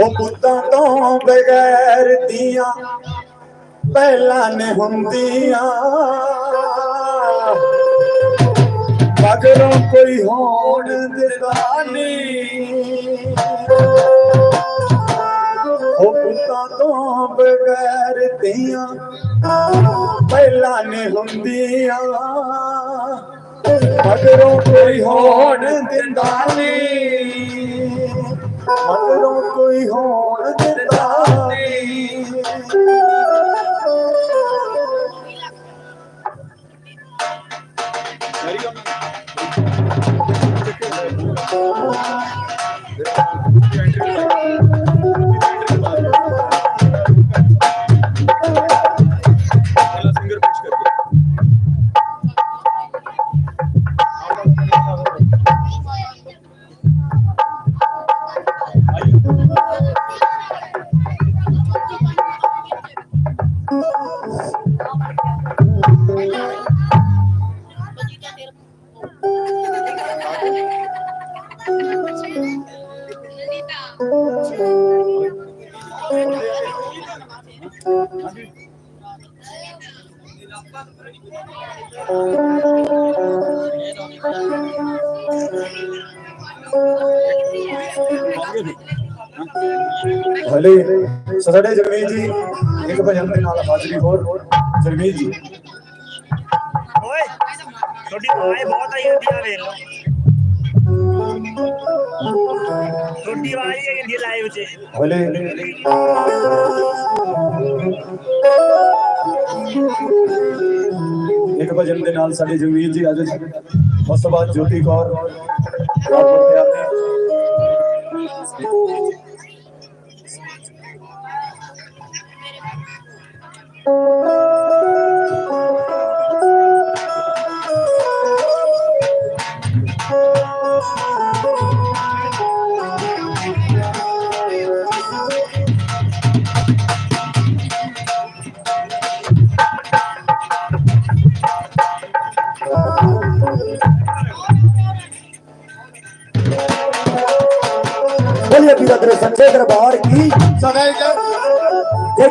ਹੋ ਪੁੱਤਾਂ ਤੋਂ ਬਗੈਰ ਦੀਆਂ ਪਹਿਲਾਂ ਨੇ ਹੁੰਦੀਆਂ। ਮਗਰੋਂ ਕੋਈ ਹੋਣ ਦਿੰਦਾ ਨਹੀਂ ਹੋ ਪੁੱਤਾਂ ਤੋਂ ਬਗੈਰ ਦੀਆਂ ਪਹਿਲਾਂ ਨੇ ਹੁੰਦੀਆਂ। ਮਗਰੋਂ ਕੋਈ ਹੋਣ ਦਿੰਦਾ ਨਹੀਂ ਮਗਰੋਂ ਕੋਈ ਹੋਣ ਸਾਡੇ ਜਗਮੀਤ ਜੀ ਇੱਕ ਭਜਨ ਦੇ ਨਾਲ ਹਾਜ਼ਰੀ ਹੋਰ ਜਗਮੀਤ ਜੀ। ਓਏ ਤੁਹਾਡੀ ਆਵਾਜ਼ ਬਹੁਤ ਆਈ ਹੁੰਦੀ ਆ ਵੇਖ ਲਓ ਤੁਹਾਡੀ ਆਵਾਜ਼ ਹੀ ਹੁੰਦੀ ਲਾਈਵ 'ਚ। ਹਲੇ। ਇੱਕ ਭਜਨ ਦੇ ਨਾਲ ਸਾਡੇ ਜਗਮੀਤ ਜੀ ਅੱਜ ਉਸ ਤੋਂ ਬਾਅਦ ਜੋਤੀ ਕੌਰ। ਰਾਜਪੁਰ ਤੇ ਆਤੇ Música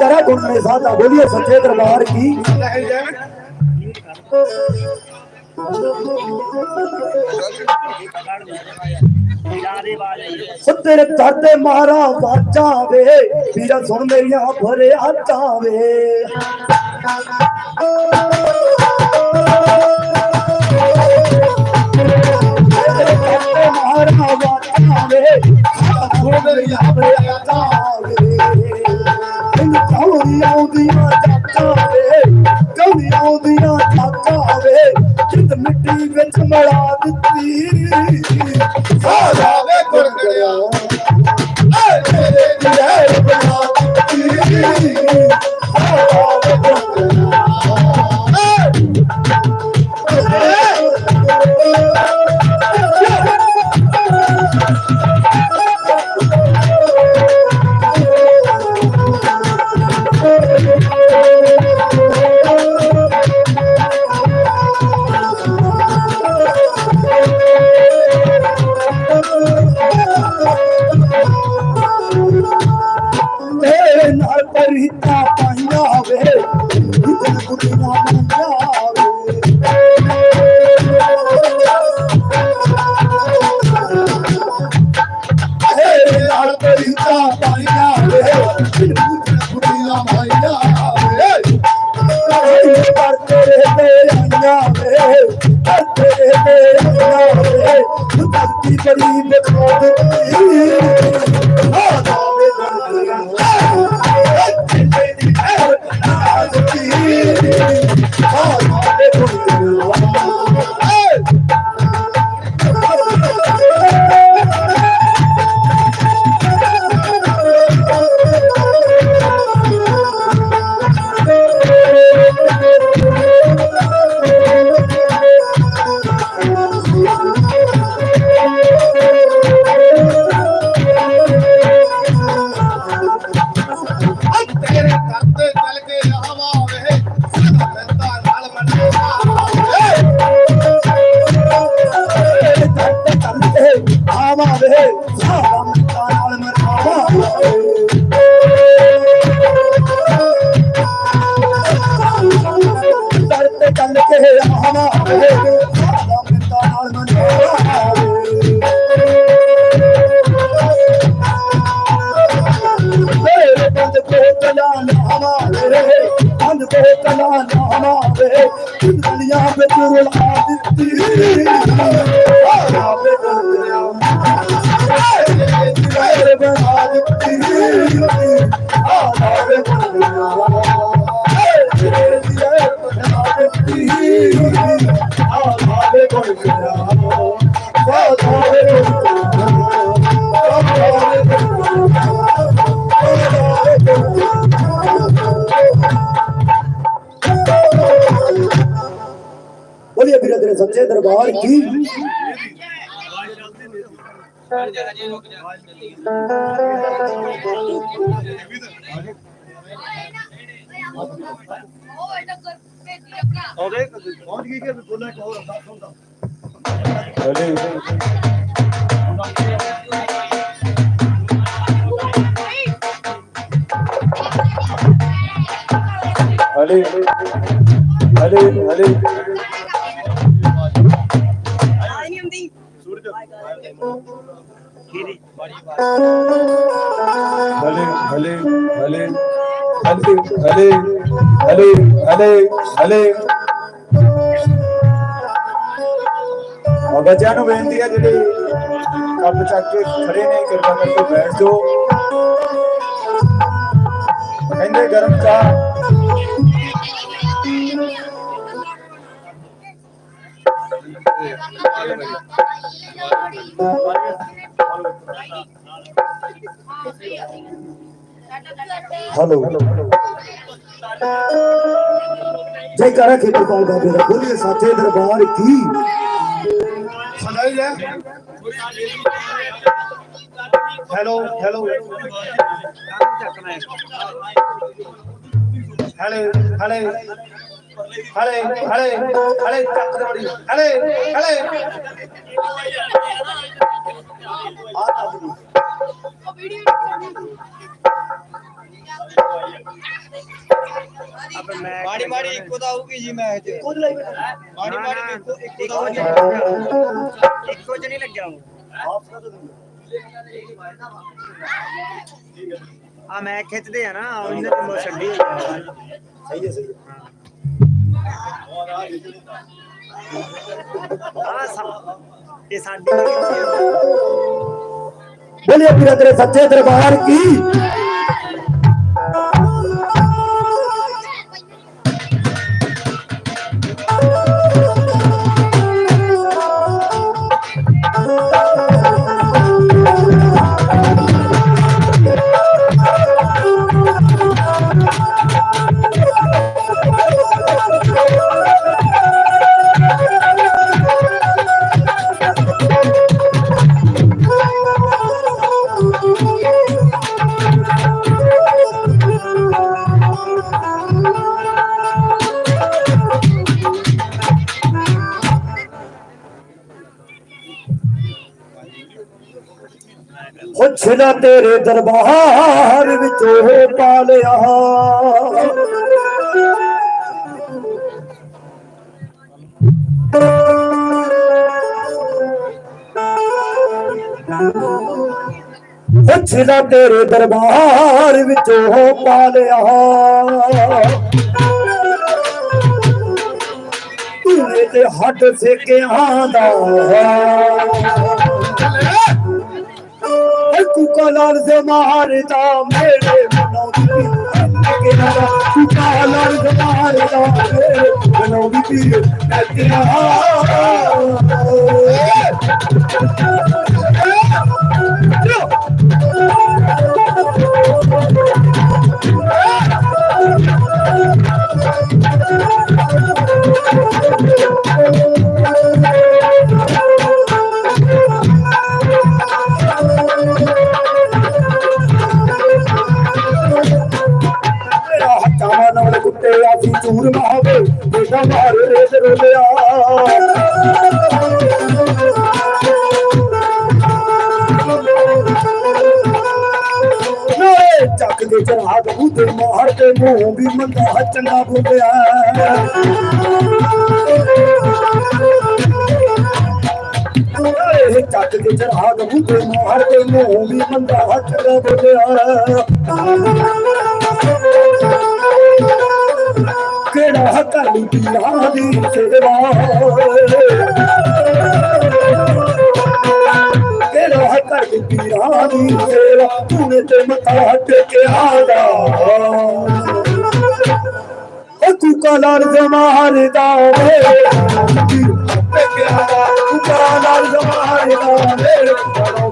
चरा गुण घूमने साधा। बोलिए सच्चे दरबार की। तेरे दादे मारा बाजा वे। पीरा सुन मेरिया भरे आता वे। मारा बाजा वे। सुन मेरिया भरे आता ਆਉਂਦੀਆਂ ਚਾਚਾ ਵੇ ਕੌੜੀ ਆਉਂਦੀਆਂ ਚਾਚਾ ਵੇ, ਜਿੱਦ ਮਿੱਟੀ ਵਿੱਚ ਮੜਾ ਦਿੱਤੀ। ਸਾਰਾ ਵੇ ਗੁਰ ਨਾਲ ਨਾ ਵੇ ਅੰਧ ਕੋ ਕਲਾ ਨਾ ਨਾ ਵੇ ਦੁਨੀਆ ਵਿੱਚ ਰੁਲਾ ਦਿੱਤੀ। ਸੱਚੇ ਦਰਬਾਰ ਕੀ? ਉਹਦੇ ਪਹੁੰਚ ਗਈ ਕਿ ਬੋਲਣਾ ਇੱਕ ਹੋਰ ਅਰਦਾਸ ਹੁੰਦਾ ਚਲੇ ਹਲੇ ਹਲੇ ਹਲੇ ਹਲੇ ਹਲੇ ਹਲੇ ਹਲੇ ਹਲੇ ਹਲੇ ਹਲੇ ਹਲੇ। ਔਰ ਬੱਚਿਆਂ ਨੂੰ ਬੇਨਤੀ ਹੈ ਜਿਹੜੇ ਕੱਪ ਚੱਕ ਕੇ ਖੜੇ ਨੇ, ਕਿਰਪਾ ਕਰਕੇ ਬੈਠ ਜਾਓ। ਕਹਿੰਦੇ ਗਰਮ ਚਾਹ। हेलो जय कारा खेती कौन का बेटा बोलिए साचे दरबार की सदाई है हेलो हेलो हेलो हेलो ਹਲੇ ਹਲੇ ਹਲੇ ਤੱਕ ਦੇ ਬੜੀ। ਹਲੇ ਹਲੇ। ਆ ਤਾਂ ਜੀ ਉਹ ਵੀਡੀਓ ਮਾੜੀ ਮਾੜੀ ਇੱਕੋ ਤਾਂ ਆਊਗੀ ਜੀ ਮੈਚ ਇੱਕੋ ਲਾਈ ਮਾੜੀ ਮਾੜੀ ਇੱਕੋ ਇੱਕੋ ਇੱਕੋ ਚ ਨਹੀਂ ਲੱਗਿਆ ਆ ਮੈਂ ਖਿੱਚਦੇ ਆ ਨਾ ਉਹਨਾਂ ਨੂੰ ਛੱਡੀ ਸਹੀ ਹੈ ਸਹੀ ਇਹ ਸਾਡੀ ਬੋਲੇ ਤੇਰੇ ਸੱਚੇ ਦਰਬਾਰ ਕੀ? ਸਿਲਾ ਤੇਰੇ ਦਰਬਾਰ ਵਿੱਚ ਉਹ ਪਾ ਲਿਆ ਸਿਲਾ ਤੇਰੇ ਦਰਬਾਰ ਵਿੱਚ ਉਹ ਪਾ ਲਿਆ ਤੇ ਹੱਟ ਸੇਕਿਆਂ ਦਾ। কুকলার যে মাহার দাম মেরে মনোদি কুকলার যে মাহার দাম মেরে মনোদি নাতিনা ਮੰਦਾ ਚੰਗਾ ਬੋਲਿਆ। ਨਾਲੇ ਚੱਕ ਦੇ ਚੜਾ ਦੂ ਤੇ ਮਾਰ ਤੇ ਮੂੰਹ ਵੀ ਮੰਦਾ ਚੰਗਾ ਬੋਲਿਆ। ਕਿਹੜਾ ਕਰੀ ਪੀਰਾਂ ਦੀ ਸੇਵਾ? ਕਿਹੜਾ ਕਰੀ ਪੀਰਾਂ ਦੀ ਸੇਵਾ? ਤੂੰ ਤੇ ਮੱਥਾ ਟੇਕਿਆ ਦਾ। ਉਹ ਤੂੰ ਕਲਾਰ ਜਮਾਰਦਾ ਮੇਰੇ ਟੇਕਿਆ ਦਾ ਤੂੰ ਕਲਾਰ ਜਮਾਰਦਾ ਮੇਰੇ ਬੜੋ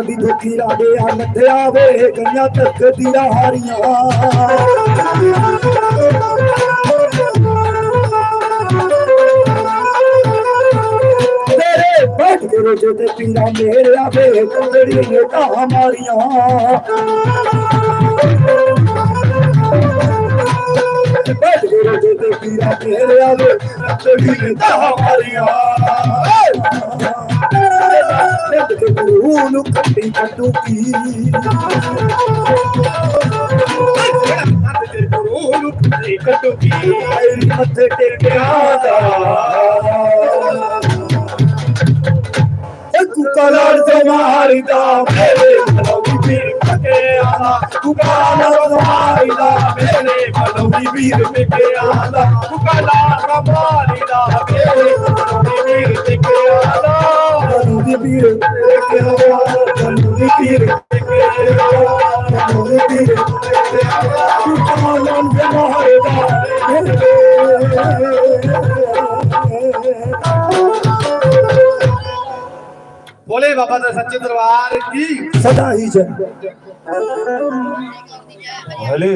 ਜਾ ਦੀ ਦੁਖੀ ਰਾਵੇ ਆ ਨੱਥਿਆ ਵੇ ਗਈਆਂ ਤੱਕ ਦੀਆਂ ਹਾਰੀਆਂ। ਬੈਠ ਕੇ ਰੋਜੇ ਤੇ ਪੀਂਦਾ ਮੇਰੇ ਆਵੇ ਕੁੰਦੜੀ ਨੇ ਤਾਂ ਮਾਰੀਆਂ। ਬੈਠ ਕੇ ਰੋਜੇ ਤੇ ਪੀਂਦਾ ਮੇਰੇ ਆਵੇ ਕੁੰਦੜੀ ਨੇ ਤਾਂ ਮਾਰੀਆਂ। ਬੈਠ ਕੇ ਗੁਰੂ ਨੂੰ ਕੱਟੀ ਕੱਟੂ ਕੀ ਮੇਰੀ ਮੱਥੇ ਟੇਕਿਆ ਦਾ ਤੂੰ ਕੇ ਆਲਾ ਤੂੰ ਕਲਾਰ ਜਮਾਰਦਾ ਮੇਰੇ ਮਲੌਦੀ ਪੀਰ ਕੇ ਆਲਾ ਤੂੰ ਕਲਾਰ ਜਮਾਰਦਾ ਮੇਰੇ ਮਲੌਦੀ ਪੀਰ ਕੇ ਆਲਾ ਮਲੌਦੀ ਪੀਰ ਕੇ ਆਲਾ ਮਲੌਦੀ ਪੀਰ ਕੇ ਆਲਾ ਮਲੌਦੀ ਪੀਰ ਕੇ ਆਲਾ ਤੂੰ ਕਲਾਰ ਜਮਾਰਦਾ ਬੋਲੇ ਬਾਬਾ ਦਾ ਸੱਚੇ ਦਰਬਾਰ ਕੀ? ਸਦਾ ਹੀ ਜਨ ਹਲੇ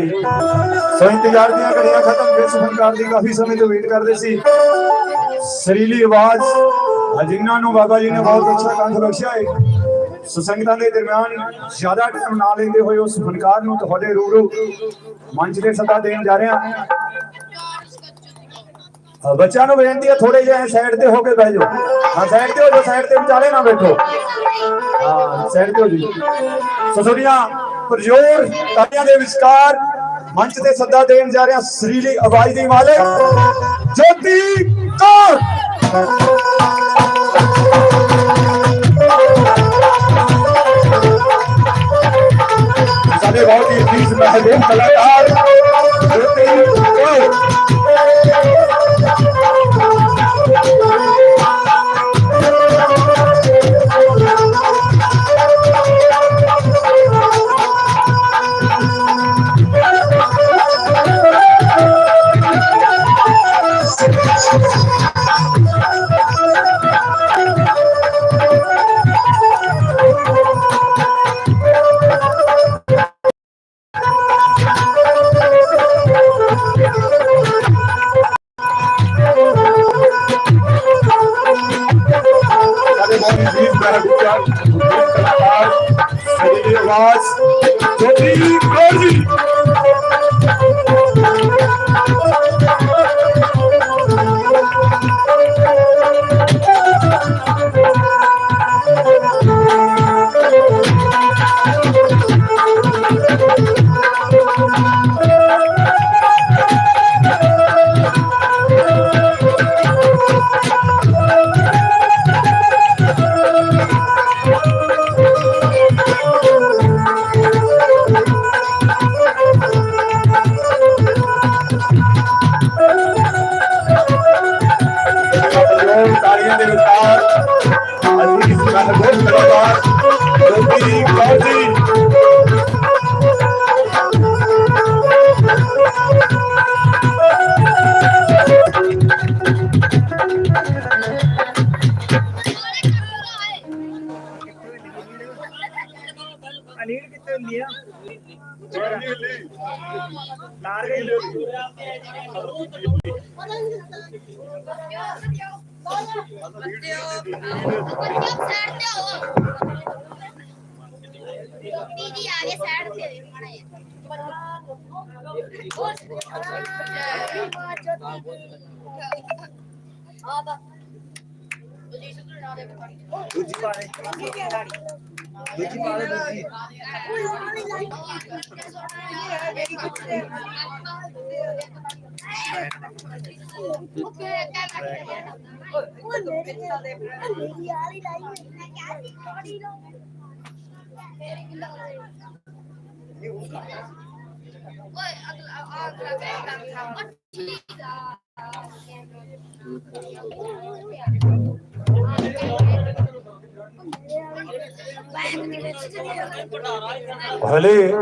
ਸੋ ਇੰਤਜ਼ਾਰ ਦੀਆਂ ਘੜੀਆਂ ਖਤਮ ਫਿਰ ਸੁਖਨਕਾਰ ਦੀ ਕਾਫੀ ਸਮੇਂ ਤੋਂ ਵੇਟ ਕਰਦੇ ਸੀ। ਸਰੀਲੀ ਆਵਾਜ਼ ਅਜਿੰਨਾ ਨੂੰ ਬਾਬਾ ਜੀ ਨੇ ਬਹੁਤ ਅੱਛਾ ਕੰਠ ਬਖਸ਼ਿਆ ਹੈ ਸੋ ਸੰਗਤਾਂ ਦੇ ਦਰਮਿਆਨ ਜ਼ਿਆਦਾ ਟਾਈਮ ਨਾ ਲੈਂਦੇ ਹੋਏ ਉਸ ਫਨਕਾਰ ਨੂੰ ਤੁਹਾਡੇ ਰੂਬਰੂ ਮੰਚ ਤੇ ਸਦਾ ਦੇਣ ਜਾ ਰਹੇ ਹਾਂ ਬੱਚਿਆਂ ਨੂੰ ਬੇਨਤੀ ਹੈ ਥੋੜੇ ਜਿਹਾ ਸਾਈਡ ਤੇ ਹੋ ਕੇ ਬਹਿ ਜਾਓ। ਹਾਂ ਸਾਈਡ ਤੇ ਹੋ ਜਾਓ ਸਾਈਡ ਤੇ ਵਿਚਾਲੇ ਨਾ ਬੈਠੋ। ਹਾਂ ਸਾਈਡ ਤੇ ਹੋ ਜੀ। ਸੋ ਪ੍ਰਜੋਰ ਤਾਲੀਆਂ ਦੇ ਵਿਚਕਾਰ ਮੰਚ ਤੇ ਸੱਦਾ ਦੇਣ ਜਾ ਰਿਹਾ ਸਰੀਲੀ ਆਵਾਜ਼ ਦੀ ਮਾਲਕ ਜੋਤੀ ਕੌਰ। ਸਾਡੇ ਬਹੁਤ ਹੀ ਅਜ਼ੀਜ਼ ਮਹਿਬੂਬ ਕਲਾਕਾਰ ਜੋਤੀ ਕੌਰ। ਮਹਿਬੂਬ ਕਲਾਕਾਰ ਦੀਦੀ ਆ ਗਏ ਸਾਈਡ ਤੇ ਮਾੜਾ ਜਿਹਾ ਆ ਦੂਜੀ ਪਾ ਦੇ ਦੂਜੀ ਪਾ ਦੇ ਦੂਜੀ ਓਏ ਅਗਲਾ ਅਗਲਾ ਕਹਿੰਦਾ ਠੀਕ ਆ ਹਲੇ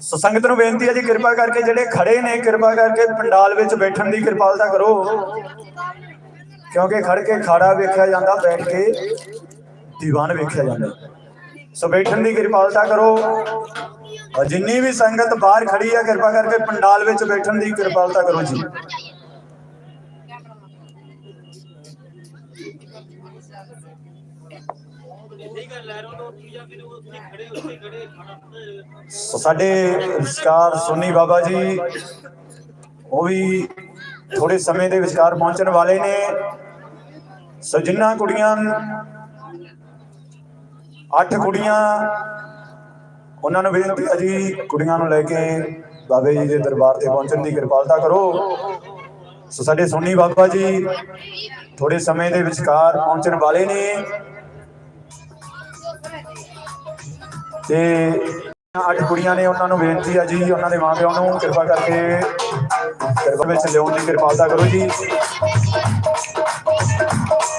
ਸੰਗਤ ਨੂੰ ਬੇਨਤੀ ਹੈ ਜੀ, ਕਿਰਪਾ ਕਰਕੇ ਜਿਹੜੇ ਖੜੇ ਨੇ, ਕਿਰਪਾ ਕਰਕੇ ਪੰਡਾਲ ਵਿੱਚ ਬੈਠਣ ਦੀ ਕਿਰਪਾਲਤਾ ਕਰੋ। ਕਿਉਂਕਿ ਖੜ ਕੇ ਖਾੜਾ ਵੇਖਿਆ ਜਾਂਦਾ, ਬੈਠ ਕੇ ਦੀਵਾਨ ਵੇਖਿਆ ਜਾਂਦਾ। ਸੋ ਬੈਠਣ ਦੀ ਕਿਰਪਾਲਤਾ ਕਰੋ। ਜਿੰਨੀ ਵੀ ਸੰਗਤ ਬਾਹਰ ਖੜੀ ਹੈ, ਕਿਰਪਾ ਕਰਕੇ ਪੰਡਾਲ ਵਿੱਚ ਬੈਠਣ ਦੀ ਕਿਰਪਾਲਤਾ ਕਰੋ ਜੀ। ਸਾਡੇ ਵਿਚਕਾਰ ਸੋਨੀ ਬਾਬਾ ਜੀ, ਉਹ ਵੀ ਥੋੜੇ ਸਮੇਂ ਦੇ ਵਿਚਕਾਰ ਪਹੁੰਚਣ ਵਾਲੇ ਨੇ। ਸੋ ਜਿਨ੍ਹਾਂ ਕੁੜੀਆਂ, ਅੱਠ ਕੁੜੀਆਂ, ਉਹਨਾਂ ਨੂੰ ਬੇਨਤੀ ਹੈ ਜੀ, ਕੁੜੀਆਂ ਨੂੰ ਲੈ ਕੇ ਬਾਬੇ ਜੀ ਦੇ ਦਰਬਾਰ ਤੇ ਪਹੁੰਚਣ ਦੀ ਕਿਰਪਾਲਤਾ ਕਰੋ। ਸੋ ਸਾਡੇ ਸੋਨੀ ਬਾਬਾ ਜੀ ਥੋੜੇ ਸਮੇਂ ਦੇ ਵਿਚਕਾਰ ਪਹੁੰਚਣ ਵਾਲੇ ਨੇ। ਤੇ ਅੱਠ ਕੁੜੀਆਂ ਨੇ ਉਹਨਾਂ ਨੂੰ ਬੇਨਤੀ ਆ ਜੀ, ਉਹਨਾਂ ਦੇ ਮਾਪਿਆਂ ਨੂੰ ਕਿਰਪਾ ਕਰਕੇ, ਕਿਰਪਾ ਵਿੱਚ ਲਿਆਉਣ ਦੀ ਕਿਰਪਾਲਤਾ ਕਰੋ ਜੀ।